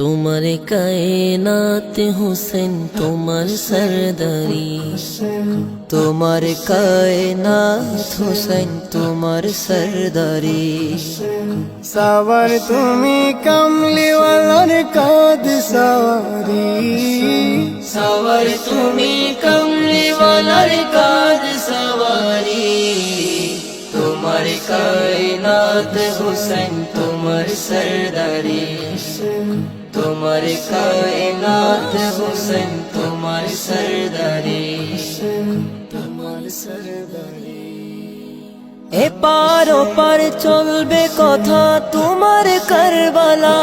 তোমার কায়নাত হুসেন তোমার সরদারি তোমার কায়নাত হুসেন তোমার সরদারি সাওয়ার তুমি কমলিওয়ালার কাদ সাওয়ারি সওয়ার তুমি কমলিওয়ালার কাজ সওয়ারি তোমার কায়নাত হুসেন তোমার সরদারি তোমার কায়নাত হুসেন, তোমার সরদারি। তোমার সরদারি এপার ওপার চলবে কথা তোমার কারবালা।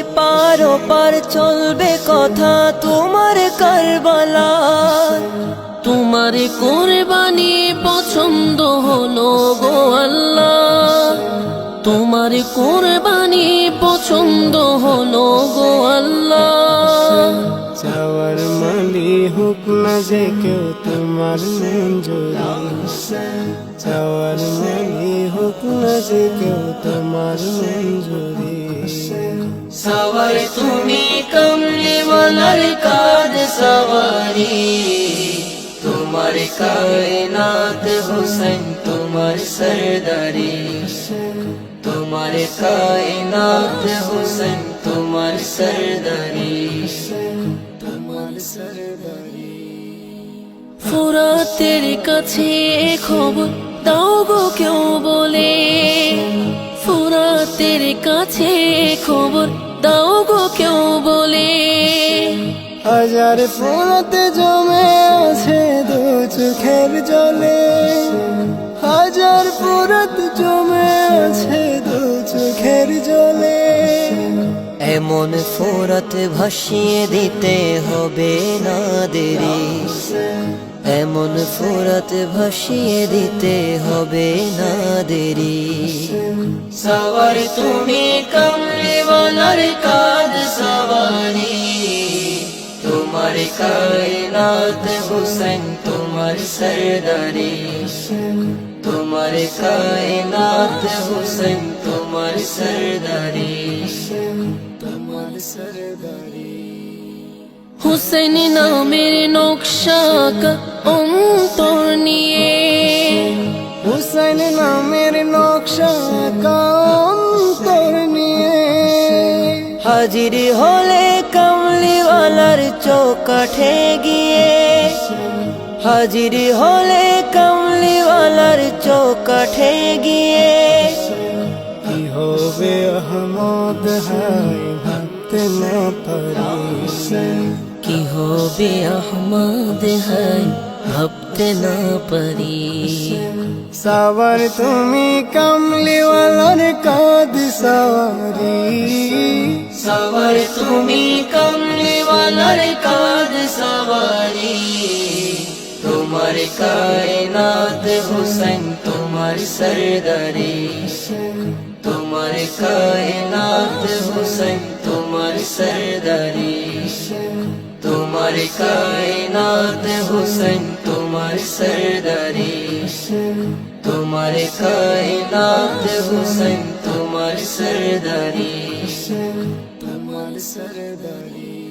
এপার ওপার চলবে কথা তোমার কারবালা। তোমার কোরবানি তোমার কোরবানি পছন্দ হলো গো আল্লাহ। চাওয়ার মালি হুক না যে কেউ তোমার মঞ্জুরি। চাওয়ার মালি হুক না যে কেউ তোমার মঞ্জুরি। সওয়ার তুমি কমলি ওয়ালার কাদ সওয়ারি। তোমার কায়নাত হুসেন তোমার সরদারি। তোমার কায়নাত হুসেন তোমার সরদারি। তোমার সরদারি ফুরাতের কাছে খবর দাও গো কেউ বলে। ফুরাতের কাছে খবর দাও গো কেউ বলে। হাজার ফুলতে জমে আছে দু চোখের জলে। হাজার ফুরত জমে আছে চোখের জলে। এমন ফোরাত ভাসিয়ে দিতে হবে না দেরি। এমন ফোরাত ভাসিয়ে দিতে হবে না দেরি। সওয়ার তুমি কমলি বলার কাজ সওয়ারি। তোমার কায়নাত হুসেন, তোমার সরদারি। তোমার কায়নাত হুসেন তোমার সরদারি। তোমার সরদারি হুসেন নামের নকশা অন্তর নিয়ে। হুসাইন নামের নকশা কান্তর নিয়ে। হাজির হলে কমলিওয়ালার চৌকাঠে গিয়ে। হাজির হলে কমলিওয়ালার চৌকাঠে গিয়ে। হবে আহমদ হাই ভাবতে না পারি কি হবে আহমদ হাই ভাবতে না পারি সাওয়ার তুমি কমলিওয়ালার কাদ সাওয়ারি। সওয়ার তুমি কমলিওয়ালার কাজ সওয়ারি। তোমার কায়নাত হুসেন তোমার সরদারি। তোমার কায়নাত হুসেন, তোমার সরদারি। তোমার কায়নাত হুসেন, তোমার সরদারি। তোমার কায়নাত হুসেন, তোমার সরদারি। তোমার সরদারি।